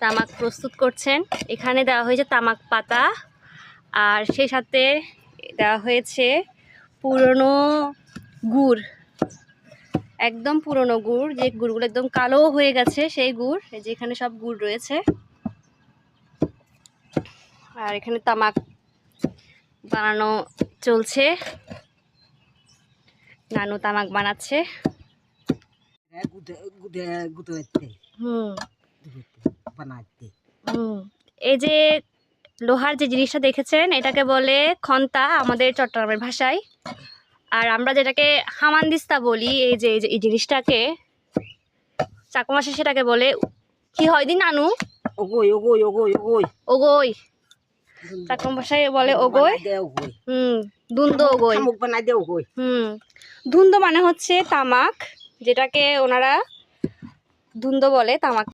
তামাক প্রস্তুত করছেন। এখানে দেওয়া হয়েছে তামাক পাতা। আর সেই সাথে দেওয়া হয়েছে পুরনো গুড়। একদম পুরনো গুড় যে গুড়গুলো একদম কালো হয়ে গেছে সেই গুড়। এই যে এখানে সব গুড় রয়েছে। আর এখানে তামাক বানানো চলছে। নানু তামাক বানাচ্ছে। গুদে গুদে হুম। হুম এই যে লোহার যে জিনিসটা দেখেছেন এটাকে বলে খন্তা আমাদের চট্টগ্রামের ভাষায়। আর আমরা যেটাকে হামানদিস্তা বলি এই যে এই জিনিসটাকে চাকুমাসে সেটাকে বলে কি হয় দিন নানু? ওগই ওগই ওগই ওগই। ওগই। চাকুম ভাষায় বলে ওগই। হুম ধুন্দ ওগই। বানাই দে ওগই। হুম ধুন্দ মানে হচ্ছে তামাক যেটাকে ওনারা ধুন্দ বলে তামাক